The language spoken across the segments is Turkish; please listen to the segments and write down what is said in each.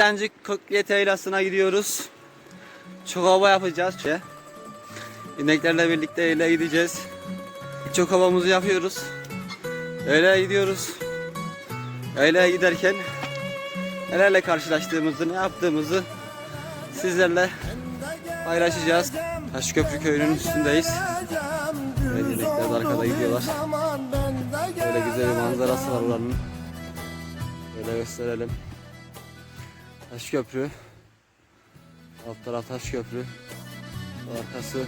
Meydancık Kökliyet Eylası'na gidiyoruz. Çok hava yapacağız. İneklerle birlikte öyle gideceğiz. Çok havamızı yapıyoruz. Öyle gidiyoruz. Öyle giderken nelerle karşılaştığımızı, ne yaptığımızı sizlerle paylaşacağız. Taşköprü köyünün üstündeyiz. Evet, inekler de arkada gidiyorlar. Böyle güzel bir manzarası var buranın. Böyle gösterelim. Taş köprü. Alt taraf taş köprü. Arkası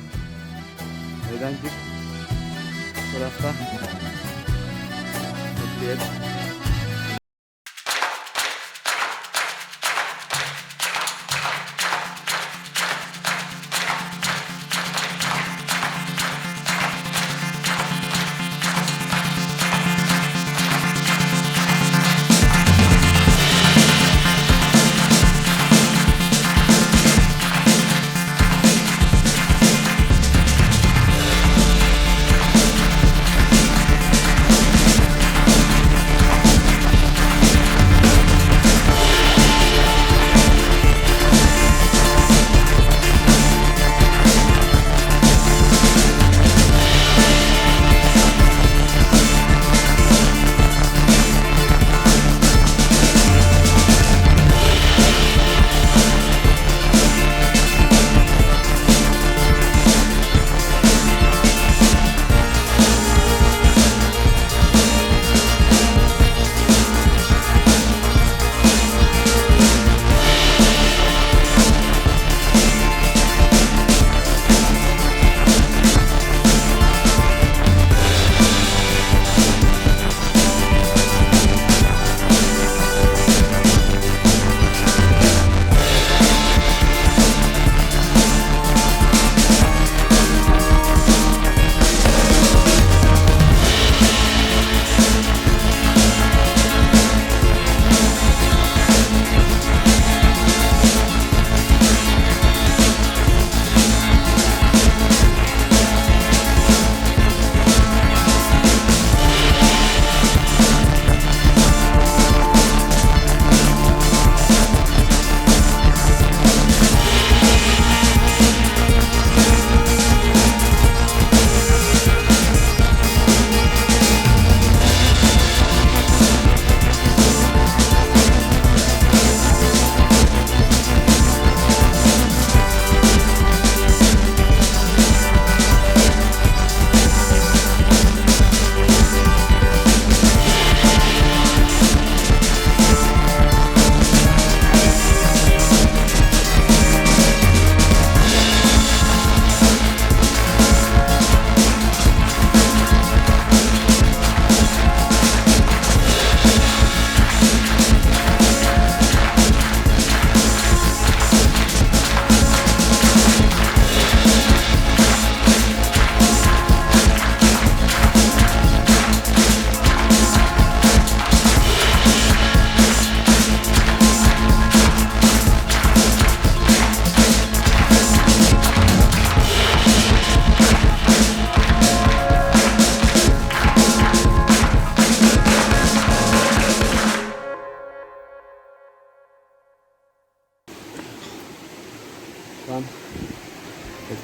Meydancık. Bu tarafta Köprüye.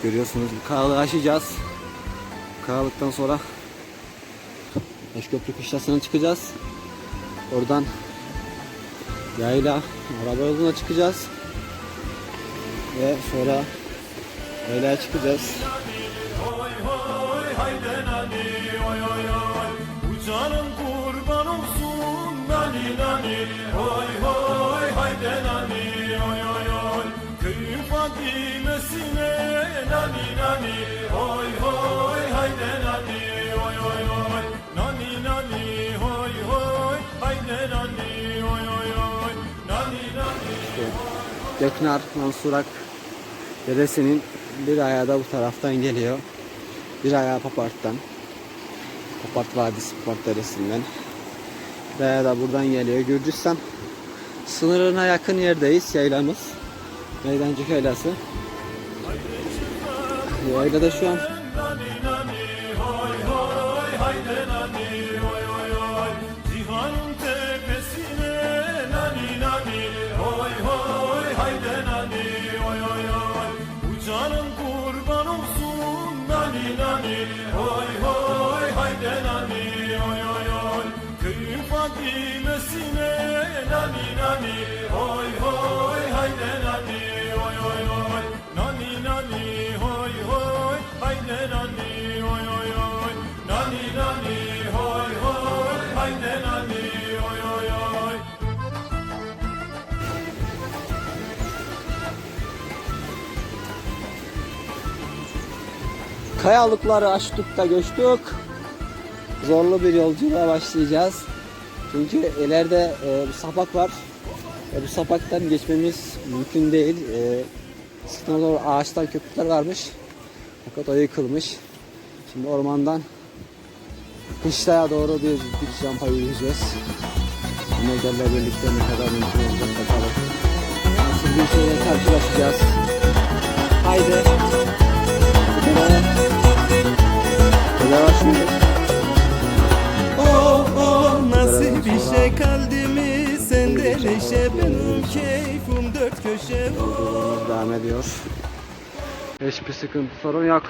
Görüyorsunuz bu aşacağız. Kayalıktan sonra Taşköprü kışlasına çıkacağız. Oradan yayla araba yoluna çıkacağız. Ve sonra yaylaya çıkacağız. Canım kurban olsun nani nani Oy oy hayde nani Fadime'sine nani nani Oy oy hayde nani oy oy oy Nani nani oy oy hayde nani oy oy oy Nani nani Göknar, Mansurak Deresi'nin bir ayağı da bu taraftan geliyor. Bir ayağı Papart'tan. Papart Vadisi, Papart Deresi'nden. Bir ayağı da buradan geliyor. Gürcistan sınırına yakın yerdeyiz yaylamız. Meydancık yaylası. Yaylada şu an Fadime'sine Kayalıkları aştık da göçtük. Zorlu bir yolculuğa başlayacağız. Çünkü ileride e, bir sapak var. E, bu sapaktan geçmemiz mümkün değil. E, sıkıntı doğru ağaçtan köprüler varmış. Fakat o yıkılmış. Şimdi ormandan kışlaya doğru bir dik rampayı yürüyeceğiz. Ineklerle birlikte ne kadar mümkün olacak bakalım. Nasıl bir şeyle karşılaşacağız. Haydi. Böyle başlıyoruz. Oh oh nasıl bir şey kalbimi sende neşe benim keyfim dört köşe Yolculuğumuz devam ediyor. Hiçbir sıkıntı sorun yok.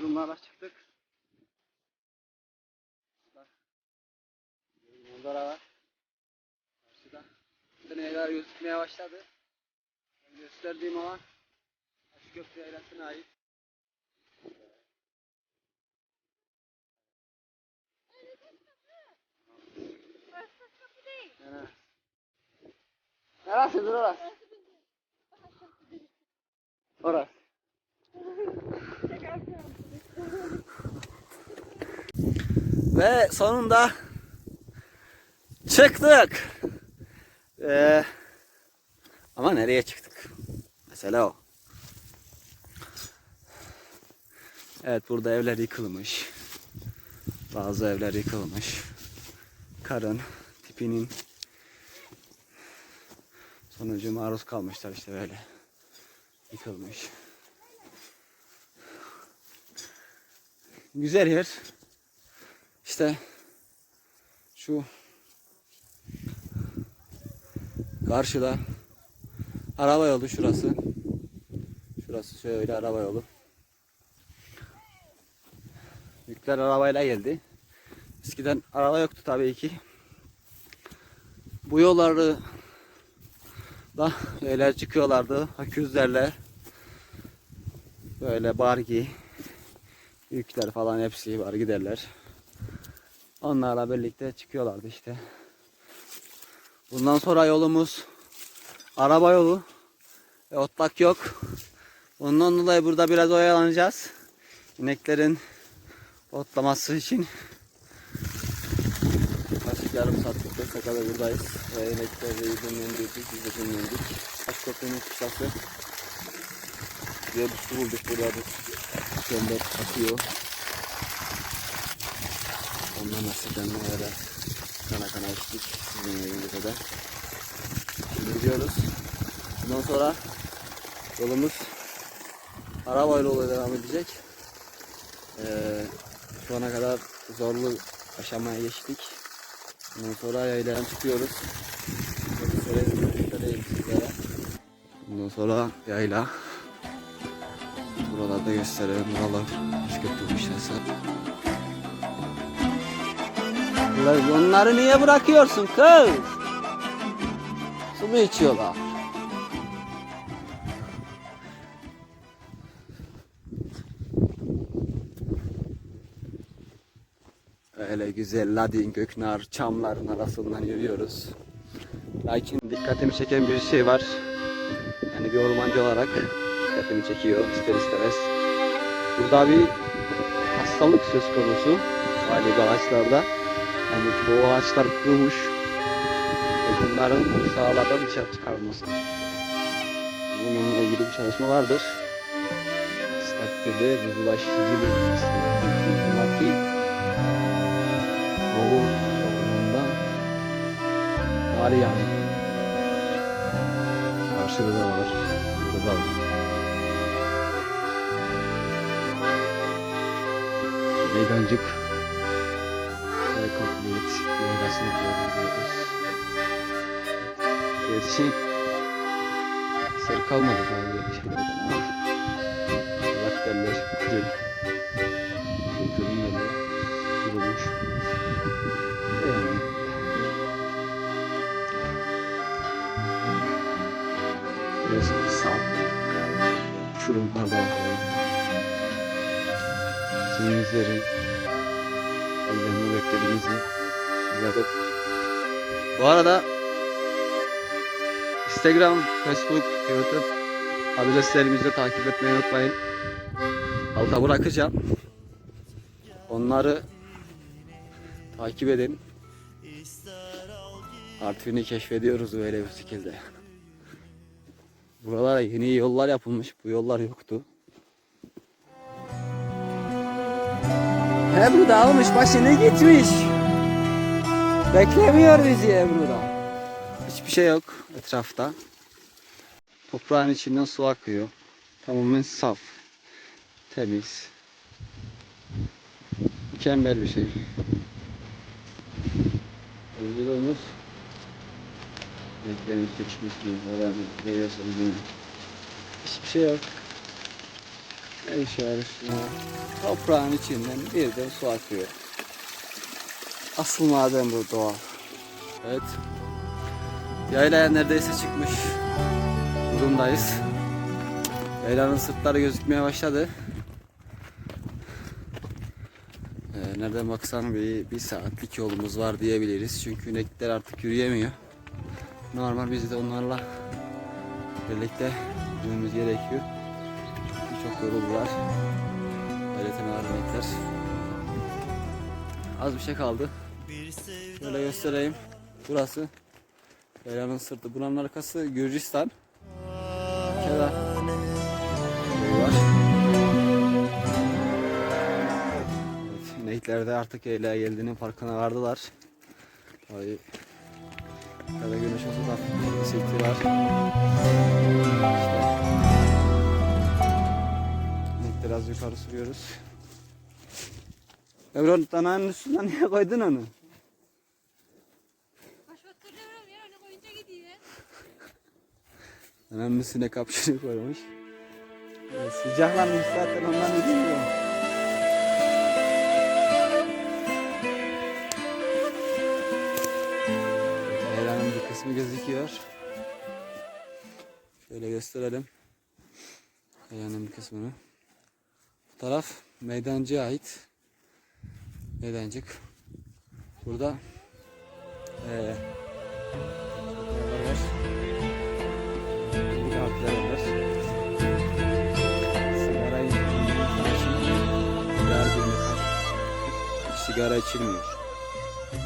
Uçurumlara çıktık. Bak. Manzara var. Karşıda. Deneyler gözükmeye başladı. Ben gösterdiğim alan Taş Köprü Yaylası'na ait. Yani. Neresidir orası? Orası. Ve sonunda çıktık. Ee, ama nereye çıktık? Mesela o. Evet burada evler yıkılmış. Bazı evler yıkılmış. Karın tipinin sonucu maruz kalmışlar işte böyle. Yıkılmış. Güzel yer. İşte şu karşıda araba yolu şurası. Şurası şöyle araba yolu. Yükler arabayla geldi. Eskiden araba yoktu tabii ki. Bu yolları da öyle çıkıyorlardı. Aküzlerle böyle bargi yükler falan hepsi var giderler. Onlarla birlikte çıkıyorlardı işte. Bundan sonra yolumuz araba yolu. E, otlak yok. Ondan dolayı burada biraz oyalanacağız. İneklerin otlaması için. Yaklaşık yarım saatlik beş dakikada buradayız. Ve inekleri dinlendirdik, biz de dinlendik. Diye bir su bulduk burada. Bir çember akıyor. Ondan nasipten öyle kana kana içtik sizin evinizde de. Şimdi gidiyoruz. Bundan sonra yolumuz araba yolu devam edecek. Ee, şu ana kadar zorlu aşamaya geçtik. Bundan sonra yayladan çıkıyoruz. Bundan sonra yayla. Buralarda gösterelim. Buralar köprüymüşler. Ulan Onları niye bırakıyorsun kız? Su mu içiyorlar? Öyle güzel ladin, göknar, çamların arasından yürüyoruz. Lakin dikkatimi çeken bir şey var. Yani bir ormancı olarak dikkatimi çekiyor ister istemez. Burada bir hastalık söz konusu galiba ağaçlarda. Yani çoğu ağaçlar kurumuş. Ve bunların sağlardan dışarı çıkarılması. Bununla ilgili bir çalışma vardır. Takdirde bir bulaşıcı bir madde Doğu ormanında var yani. Karşıda da var. Burada da var. Meydancık ve complete meyvasını görebiliyoruz. Gerçi sarı kalmadı galiba şeylerden ama Bak derler kırıl. Kırılın derler. Kırılmış. Yani. Burası bir sağ. Şurumlardan falan. Cengizlerin ellerini beklediğimizi yapıp Bu arada Instagram, Facebook, YouTube adreslerimizi de takip etmeyi unutmayın. Alta bırakacağım. Onları takip edin. Artvin'i keşfediyoruz böyle bir şekilde. Buralara yeni yollar yapılmış. Bu yollar yoktu. Ebru da almış başını gitmiş. Beklemiyor bizi Ebru da. Hiçbir şey yok etrafta. Toprağın içinden su akıyor. Tamamen saf. Temiz. Mükemmel bir şey. Özgürlüğümüz bir öğrenci. Geliyorsa bizim hiçbir şey yok. Şuna? Toprağın içinden birden su akıyor. Asıl maden bu doğal. Evet. Yaylaya neredeyse çıkmış durumdayız. Yaylanın sırtları gözükmeye başladı. Ee, nereden baksan bir, bir saatlik yolumuz var diyebiliriz. Çünkü inekler artık yürüyemiyor. Normal biz de onlarla birlikte yürümemiz gerekiyor. Çok yoruldular. Ağır inekler. Az bir şey kaldı. Şöyle göstereyim. Burası Yaylanın sırtı. Buranın arkası Gürcistan. Var. Evet, ineklerde artık yaylaya geldiğinin farkına vardılar. Ya da güneş olsa da var. İşte. İnekleri az yukarı sürüyoruz. Ebru dananın üstünden niye koydun onu? Gidiyor. Anam üstüne kapşını koymuş. Evet, sıcaklanmış zaten ondan mi? Hayranın bir kısmı gözüküyor. Şöyle gösterelim. Hayranın bir kısmını. Taraf meydancıya ait. Meydancık. Burada var. Sigara içilmiyor.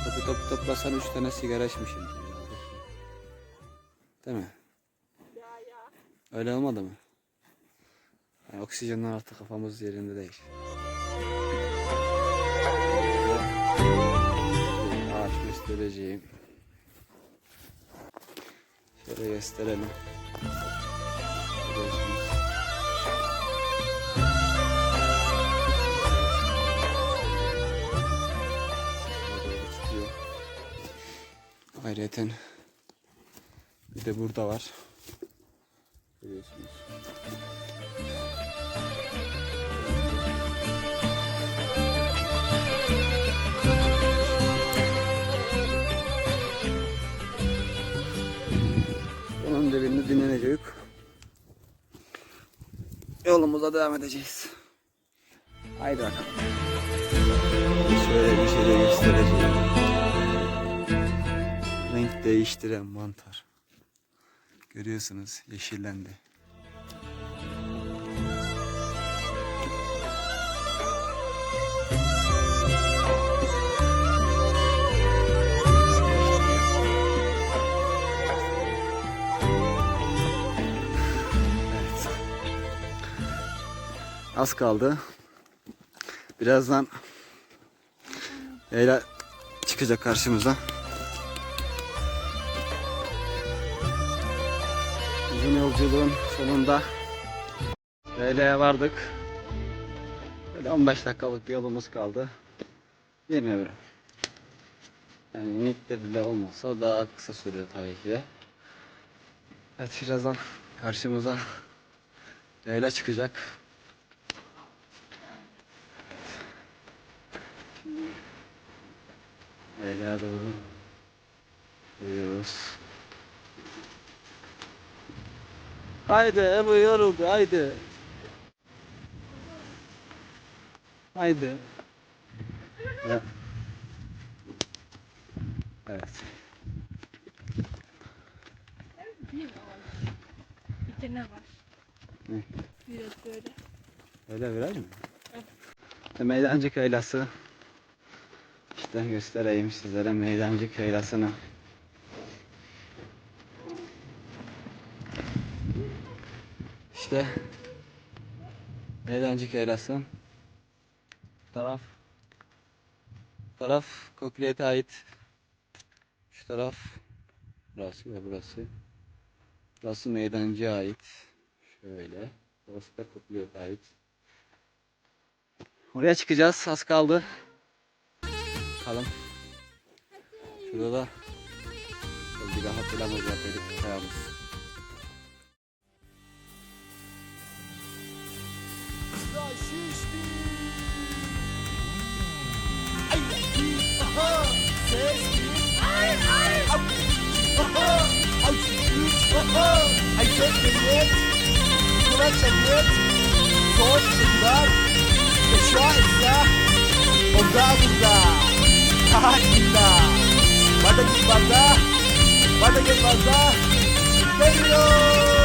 Topu topu toplasan üç tane sigara içmişim. Değil mi? Öyle olmadı mı? Yani oksijenler artık kafamız yerinde değil. Ağaç göstereceğim. Şöyle gösterelim. Görüyorsunuz. Ayrıyeten bir de burada var. Görüyorsunuz. Yolumuza devam edeceğiz. Haydi bakalım. Şöyle bir şey de göstereceğim. Renk değiştiren mantar. Görüyorsunuz yeşillendi. Az kaldı. Birazdan Leyla çıkacak karşımıza. Uzun yolculuğun sonunda Leyla'ya vardık. Böyle 15 dakikalık bir yolumuz kaldı. 20 bir. Yani minikte bile olmasa daha kısa sürüyor tabii ki de. Evet birazdan karşımıza Leyla çıkacak. Leyla'ya doğru gidiyoruz. Haydi Ebu yoruldu haydi. Haydi. Evet. Evet. Bir tane var. Ne? Biraz böyle. Öyle biraz mı? İşte Meydancı Köylası. İşte göstereyim sizlere Meydancı Köylası'nı. İşte Meydancı Köylası. Taraf taraf Kokliyet'e ait. Şu taraf burası ve burası. Burası Meydancı'ya ait. Şöyle. Burası da Kokliyet'e ait. Oraya çıkacağız. Az kaldı. Bakalım. Şurada da bir rahat planımız var dedik kayamız. Kulaç çekiyor. Sol çekiyor. Ve şu an ise o da burada. Usaha kita. Pada jumpa Pada jumpa Thank you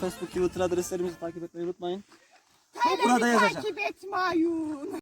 Facebook, Twitter adreslerimizi takip etmeyi unutmayın. Burada yazacağım. takip etmeyin.